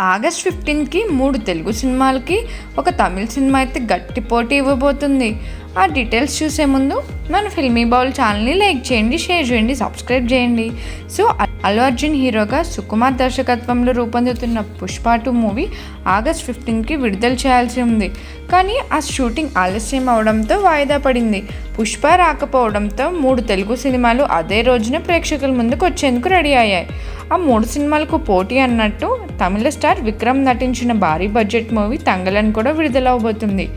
August ఫిఫ్టీన్కి మూడు తెలుగు సినిమాలకి ఒక తమిళ సినిమా అయితే గట్టి పోటీ ఇవ్వబోతుంది. ఆ డీటెయిల్స్ చూసే ముందు మన ఫిల్మీ బౌల్ ఛానల్ని లైక్ చేయండి షేర్ చేయండి సబ్స్క్రైబ్ చేయండి. సో అల్లు అర్జున్ హీరోగా సుకుమార్ దర్శకత్వంలో రూపొందుతున్న పుష్ప టూ మూవీ ఆగస్ట్ ఫిఫ్టీన్కి విడుదల చేయాల్సి ఉంది. కానీ ఆ షూటింగ్ ఆలస్యం అవడంతో వాయిదా పడింది. పుష్ప రాకపోవడంతో మూడు తెలుగు సినిమాలు అదే రోజున ప్రేక్షకుల ముందుకు వచ్చేందుకు రెడీ అయ్యాయి. ఆ మూడు సినిమాలకు పోటీ అన్నట్టు తమిళ స్టార్ విక్రమ్ నటించిన భారీ బడ్జెట్ మూవీ తంగలన్ కూడా విడుదలవబోతుంది.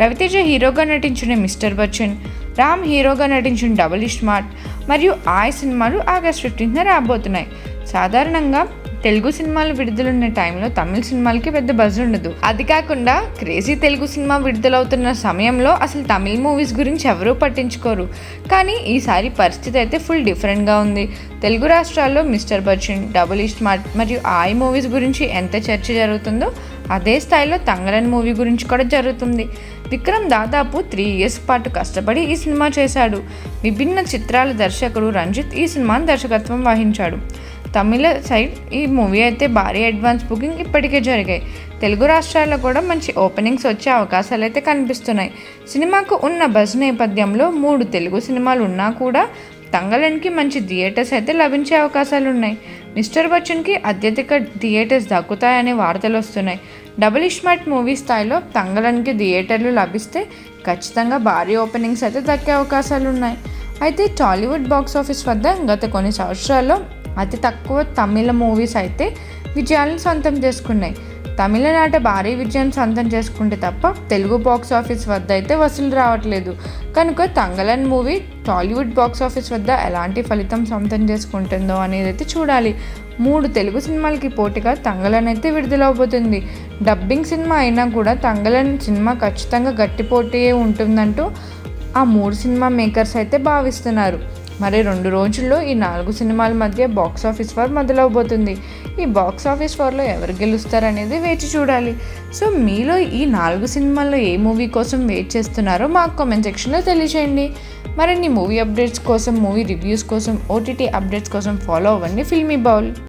రవితేజ హీరోగా నటించిన మిస్టర్ బచ్చన్ రామ్ హీరోగా నటించిన డబుల్ స్మార్ట్ మరియు ఆయ్ సినిమాలు ఆగస్ట్ ఫిఫ్టీన్త్న రాబోతున్నాయి. సాధారణంగా తెలుగు సినిమాలు విడుదలున్న టైంలో తమిళ సినిమాలకి పెద్ద బజ్ ఉండదు. అది కాకుండా క్రేజీ తెలుగు సినిమా విడుదలవుతున్న సమయంలో అసలు తమిళ మూవీస్ గురించి ఎవరూ పట్టించుకోరు. కానీ ఈసారి పరిస్థితి అయితే ఫుల్ డిఫరెంట్గా ఉంది. తెలుగు రాష్ట్రాల్లో మిస్టర్ బచ్చన్ డబుల్ స్మార్ట్ మరియు ఆయ్ మూవీస్ గురించి ఎంత చర్చ జరుగుతుందో అదే స్థాయిలో తంగరన్ మూవీ గురించి కూడా జరుగుతుంది. విక్రమ్ దాదాపు త్రీ ఇయర్స్ పాటు కష్టపడి ఈ సినిమా చేశాడు. విభిన్న చిత్రాల దర్శకుడు రంజిత్ ఈ సినిమాను దర్శకత్వం వహించాడు. తమిళ సైడ్ ఈ మూవీ అయితే భారీ అడ్వాన్స్ బుకింగ్ ఇప్పటికే జరిగాయి. తెలుగు రాష్ట్రాల్లో కూడా మంచి ఓపెనింగ్స్ వచ్చే అవకాశాలు అయితే కనిపిస్తున్నాయి. సినిమాకు ఉన్న బజ్ నేపథ్యంలో మూడు తెలుగు సినిమాలు ఉన్నా కూడా తంగలన్కి మంచి థియేటర్స్ అయితే లభించే అవకాశాలు ఉన్నాయి. మిస్టర్ బచ్చన్కి అత్యధిక థియేటర్స్ దక్కుతాయనే వార్తలు వస్తున్నాయి. డబుల్ ఇష్మార్ట్ మూవీ స్థాయిలో తంగలన్కి థియేటర్లు లభిస్తే ఖచ్చితంగా భారీ ఓపెనింగ్స్ అయితే దక్కే అవకాశాలు ఉన్నాయి. అయితే టాలీవుడ్ బాక్స్ ఆఫీస్ వద్ద గత కొన్ని సంవత్సరాల్లో అతి తక్కువ తమిళ మూవీస్ అయితే విజయాలను సొంతం చేసుకున్నాయి. తమిళనాట భారీ విజయం సొంతం చేసుకుంటే తప్ప తెలుగు బాక్స్ ఆఫీస్ వద్ద అయితే వసూలు రావట్లేదు. కనుక Thangalaan movie Tollywood box office వద్ద ఎలాంటి ఫలితం సొంతం చేసుకుంటుందో అనేది అయితే చూడాలి. మూడు తెలుగు సినిమాలకి పోటీగా తంగలన్ అయితే విడుదలవబోతుంది. డబ్బింగ్ సినిమా అయినా కూడా తంగలన్ సినిమా ఖచ్చితంగా గట్టి పోటీ ఉంటుందంటూ ఆ మూడు సినిమా మేకర్స్ అయితే భావిస్తున్నారు. మరి రెండు రోజుల్లో ఈ నాలుగు సినిమాల మధ్య బాక్స్ ఆఫీస్ వార్ మొదలవబోతుంది. ఈ బాక్స్ ఆఫీస్ వార్లో ఎవరు గెలుస్తారనేది వేచి చూడాలి. సో మీలో ఈ నాలుగు సినిమాల్లో ఏ మూవీ కోసం వెయిట్ చేస్తున్నారో మాకు కామెంట్ సెక్షన్లో తెలియజేయండి మరిన్ని మూవీ అప్డేట్స్ కోసం మూవీ రివ్యూస్ కోసం ఓటీటీ అప్డేట్స్ కోసం ఫాలో అవ్వండి ఫిల్మీ బౌల్